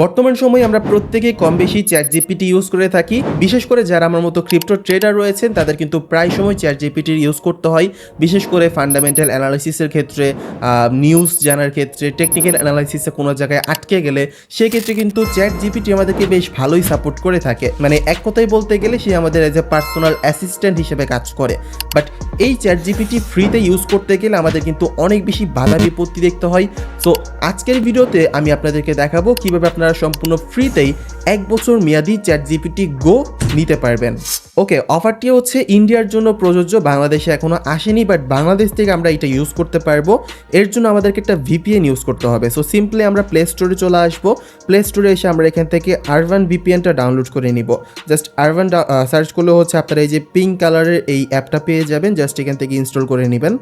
বর্তমান সময়ে আমরা প্রত্যেকে কম বেশি চ্যাট জিপিটি ইউজ করে থাকি। বিশেষ করে যারা আমার মতো ক্রিপ্টো ট্রেডার রয়েছেন, তাদের কিন্তু প্রায় সময় চ্যাট জিপিটির ইউজ করতে হয়। বিশেষ করে ফান্ডামেন্টাল অ্যানালাইসিসের ক্ষেত্রে নিউজ জানার ক্ষেত্রে টেকনিক্যাল অ্যানালাইসিসে কোনো জায়গায় আটকে গেলে, সেক্ষেত্রে কিন্তু চ্যাট জিপিটি আমাদেরকে বেশ ভালোই সাপোর্ট করে থাকে। মানে এক কথায় বলতে গেলে, সে আমাদের এজ এ পার্সোনাল অ্যাসিস্ট্যান্ট হিসেবে কাজ করে। বাট এই চ্যাট জিপিটি ফ্রিতে ইউজ করতে গেলে আমাদের কিন্তু অনেক বেশি বাধা বিপত্তি দেখতে হয়। সো আজকের ভিডিওতে আমি আপনাদেরকে দেখাবো কীভাবে আপনারা সম্পূর্ণ ফ্রিতেই এক বছর মেয়াদি চ্যাট জিপিটি গো নিতে পারবেন। ওকে, অফারটি হচ্ছে ইন্ডিয়ার জন্য প্রযোজ্য, বাংলাদেশে এখনও আসেনি, বাট বাংলাদেশ থেকে আমরা এটা ইউজ করতে পারব। এর জন্য আমাদেরকে একটা ভিপিএন ইউজ করতে হবে। সো সিম্পলি আমরা প্লে স্টোরে চলে আসব। প্লে স্টোরে এসে আমরা এখান থেকে আরবান ভিপিএনটা ডাউনলোড করে নিব। জাস্ট আরবান সার্চ করলে হচ্ছে আপনারা এই যে পিঙ্ক কালারের এই অ্যাপটা পেয়ে যাবেন। জাস্ট এখান থেকে ইনস্টল করে নেবেন।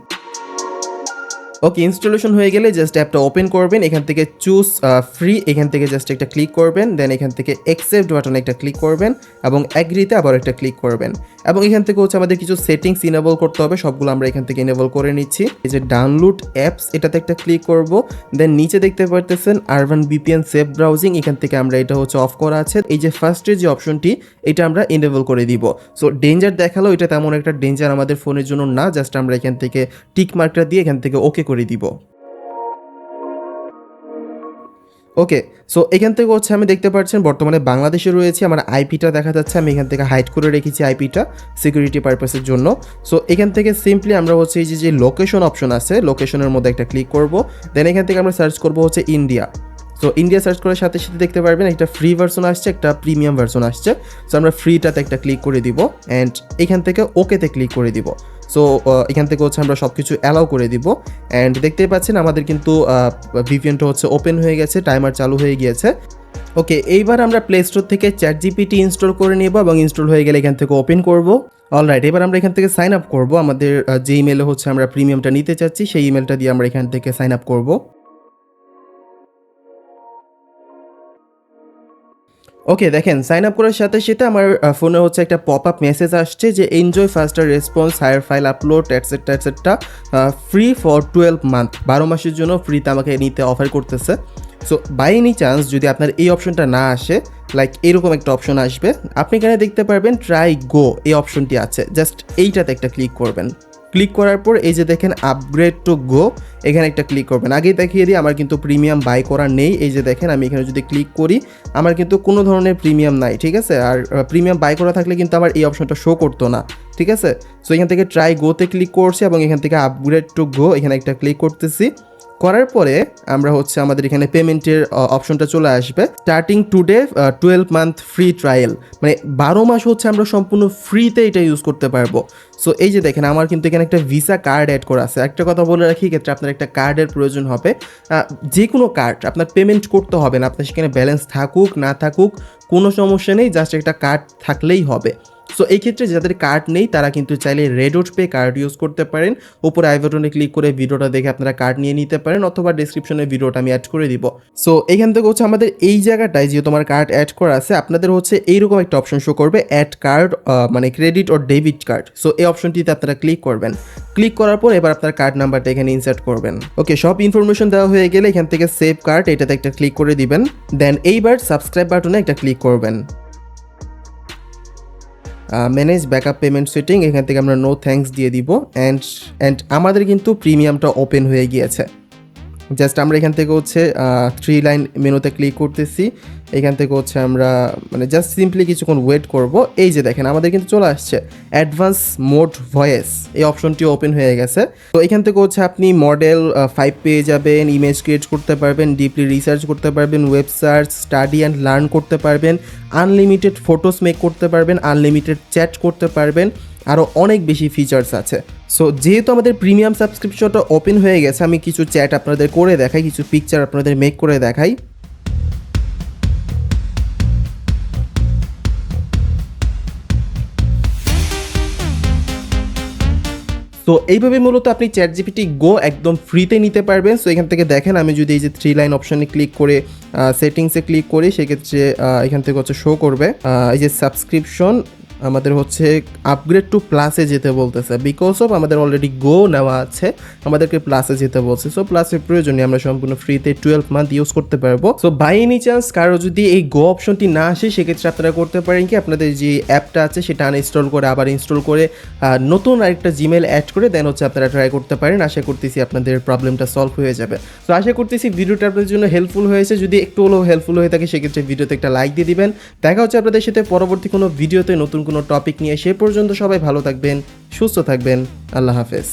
ওকে ইনস্টলেশন হয়ে গেলে জাস্ট অ্যাপটা ওপেন করবেন, এখান থেকে চুজ ফ্রি এখান থেকে জাস্ট একটা ক্লিক করবেন দেন এখান থেকে অ্যাকসেপ্ট বাটনে একটা ক্লিক করবেন এবং অ্যাগ্রিতে আবার একটা ক্লিক করবেন। এবং এখান থেকে হচ্ছে আমাদের কিছু সেটিংস ইনেবল করতে হবে, সবগুলো আমরা এখান থেকে ইনেবল করে নিচ্ছি। এই যে ডাউনলোড অ্যাপস এটাতে একটা ক্লিক করব দেন নিচে দেখতে পারতেছেন আরবান বিপিএন সেফ ব্রাউজিং এখান থেকে আমরা এটা হচ্ছে অফ করা আছে। এই যে ফার্স্টের যে অপশনটি এটা আমরা ইনেবল করে দিব। সো ডেঞ্জার দেখাল, এটা তেমন একটা ডেঞ্জার আমাদের ফোনের জন্য না জাস্ট আমরা এখান থেকে টিক মার্কটা দিয়ে এখান থেকে ওকে করে দিব। ওকে সো এখান থেকে হচ্ছে আমি দেখতে পাচ্ছেন, বর্তমানে বাংলাদেশে রয়েছে, আমার আইপিটা দেখা যাচ্ছে, আমি এখান থেকে হাইড করে রেখেছি আইপিটা সিকিউরিটি পারপাসের জন্য। সো এখান থেকে সিম্পলি আমরা হচ্ছে এই যে যে লোকেশন অপশন আছে লোকেশনের মধ্যে একটা ক্লিক করব দেন এখান থেকে আমরা সার্চ করব হচ্ছে ইন্ডিয়া সো ইন্ডিয়া সার্চ করার সাথে সাথে দেখতে পারবেন, একটা ফ্রি ভার্সন আসছে, একটা প্রিমিয়াম ভার্সন আসছে। সো আমরা ফ্রিটাতে একটা ক্লিক করে দিব অ্যান্ড এখান থেকে ওকেতে ক্লিক করে দিব। সো এখান থেকে হচ্ছে আমরা সব কিছু অ্যালাউ করে দিব। অ্যান্ড দেখতেই পাচ্ছেন আমাদের কিন্তু ভিপিএনটা হচ্ছে ওপেন হয়ে গেছে টাইমার চালু হয়ে গিয়েছে। ওকে এইবার আমরা প্লে স্টোর থেকে চ্যাট জিপিটি ইনস্টল করে নেব এবং ইনস্টল হয়ে গেলে এখান থেকে ওপেন করব। অলরাইট এবার আমরা এখান থেকে সাইন আপ করব। আমাদের আহ, যে ইমেলে হচ্ছে আমরা প্রিমিয়ামটা নিতে চাচ্ছি সেই ইমেলটা দিয়ে আমরা এখান থেকে সাইন আপ করব। ওকে দেখেন সাইন আপ করার সাথে সাথে আমার ফোনে হচ্ছে একটা পপ আপ মেসেজ আসছে যে enjoy faster response higher file upload etcetera etcetera free for twelve month বারো মাসের জন্য ফ্রিতে আমাকে নিতে অফার করতেছে। সো বাই এনি চান্স যদি আপনার এই অপশনটা না আসে লাইক এরকম একটা অপশন আসবে, আপনি এখানে দেখতে পারবেন ট্রাই গো এই অপশনটি আছে। জাস্ট এইটাতে একটা ক্লিক করবেন। ক্লিক করার পর এই যে দেখেন আপগ্রেড টু গো এখানে একটা ক্লিক করবেন। আগেই দেখিয়ে দিই, আমার কিন্তু প্রিমিয়াম বাই করা নেই। এই যে দেখেন, আমি এখানে যদি ক্লিক করি, আমার কিন্তু কোনো ধরনের প্রিমিয়াম নাই, ঠিক আছে? আর প্রিমিয়াম বাই করা থাকলে কিন্তু আমার এই অপশনটা শো করতো না। ঠিক আছে? সো এখান থেকে ট্রাই গোতে ক্লিক করছি এবং এখান থেকে আপগ্রেড টু গো এখানে একটা ক্লিক করতেছি। করার পরে আমরা হচ্ছে আমাদের এখানে পেমেন্টের অপশনটা চলে আসবে। Starting today twelve month free trial মানে বারো মাস হচ্ছে আমরা সম্পূর্ণ ফ্রিতে এটা ইউজ করতে পারব। সো এই যে দেখেন, আমার কিন্তু এখানে একটা ভিসা কার্ড অ্যাড করা আছে। একটা কথা বলে রাখি ক্ষেত্রে আপনার একটা কার্ডের প্রয়োজন হবে। যে কোনো কার্ড আপনার পেমেন্ট করতে হবে না। আপনার সেখানে ব্যালেন্স থাকুক, না থাকুক, কোনো সমস্যা নেই জাস্ট একটা কার্ড থাকলেই হবে। সো এই ক্ষেত্রে যাদের কার্ড নেই, তারা কিন্তু চাইলে রেডোট পে কার্ড ইউজ করতে পারেন। উপরে আই ক্লিক করে ভিডিওটা দেখে আপনারা কার্ড নিয়ে নিতে পারেন, অথবা ডিসক্রিপশনে ভিডিওটা আমি অ্যাড করে দিব। সো এখান থেকে হচ্ছে আমাদের এই জায়গাটায় যে তোমার কার্ড অ্যাড করা আছে, আপনাদের হচ্ছে এইরকম একটা অপশন শো করবে অ্যাড কার্ড মানে ক্রেডিট ও ডেবিট কার্ড সো এই অপশনটিতে আপনারা ক্লিক করবেন। ক্লিক করার পর এবার আপনার কার্ড নাম্বারটা এখানে ইনসার্ট করবেন। ওকে সব ইনফরমেশন দেওয়া হয়ে গেলে এখান থেকে সেভ কার্ড এটাতে একটা ক্লিক করে দিবেন। দেন এইবার সাবস্ক্রাইব বাটনে একটা ক্লিক করবেন। ম্যানেজ ব্যাকআপ পেমেন্ট সেটিং এখান থেকে আমরা নো থ্যাঙ্কস দিয়ে দিব। অ্যান্ড অ্যান্ড আমাদের কিন্তু প্রিমিয়ামটা ওপেন হয়ে গিয়েছে। জাস্ট আমরা এখান থেকে হচ্ছে থ্রি লাইন মেনুতে ক্লিক করতেছি। এখান থেকে হচ্ছে আমরা মানে জাস্ট সিম্পলি কিছুক্ষণ ওয়েট করব। এই যে দেখেন, আমাদের কিন্তু চলে আসছে অ্যাডভান্স মোড ভয়েস এই অপশনটি ওপেন হয়ে গেছে। তো এখান থেকে হচ্ছে আপনি মডেল ফাইভ পেয়ে যাবেন ইমেজ ক্রিয়েট করতে পারবেন ডিপলি রিসার্চ করতে পারবেন web search study and learn করতে পারবেন আনলিমিটেড ফটোস মেক করতে পারবেন আনলিমিটেড চ্যাট করতে পারবেন। আরও অনেক বেশি ফিচার্স আছে। সো যেহেতু আমাদের প্রিমিয়াম সাবস্ক্রিপশনটা ওপেন হয়ে গেছে, আমি কিছু চ্যাট আপনাদের করে দেখাই, কিছু পিকচার আপনাদের মেক করে দেখাই। তো এইভাবে মূলত আপনি চ্যাট জিপিটি গো একদম ফ্রিতে নিতে পারবেন। সো এখান থেকে দেখেন, আমি যদি এই যে থ্রি লাইন অপশনে ক্লিক করে সেটিংসে ক্লিক করি, সেক্ষেত্রে এখান থেকে হচ্ছে শো করবে। এই যে সাবস্ক্রিপশন আমাদের হচ্ছে আপগ্রেড টু প্লাসে যেতে বলতেছে। বিকজ অফ আমাদের অলরেডি গো নেওয়া আছে, আমাদেরকে প্লাসে যেতে বলছে। সো প্লাসের প্রয়োজনে আমরা সম্পূর্ণ ফ্রিতে টুয়েলভ মান্থ ইউজ করতে পারব। সো বাই এনি চান্স কারও যদি এই গো অপশনটি না আসে, সেক্ষেত্রে আপনারা করতে পারেন কি, আপনাদের যে অ্যাপটা আছে, সেটা আনইনস্টল করে, আবার ইনস্টল করে নতুন আরেকটা জিমেল অ্যাড করে দেন হচ্ছে আপনারা ট্রাই করতে পারেন। আশা করতেছি আপনাদের প্রবলেমটা সলভ হয়ে যাবে। তো আশা করতেছি ভিডিওটা আপনাদের জন্য হেল্পফুল হয়েছে। যদি একটু হলেও হেল্পফুল হয়ে থাকে, সেক্ষেত্রে ভিডিওতে একটা লাইক দিয়ে দিবেন। দেখা হচ্ছে আপনাদের সাথে পরবর্তী কোনো ভিডিওতে নতুন কোনো টপিক নিয়ে সে পর্যন্ত সবাই ভালো থাকবেন সুস্থ থাকবেন। আল্লাহ হাফেজ।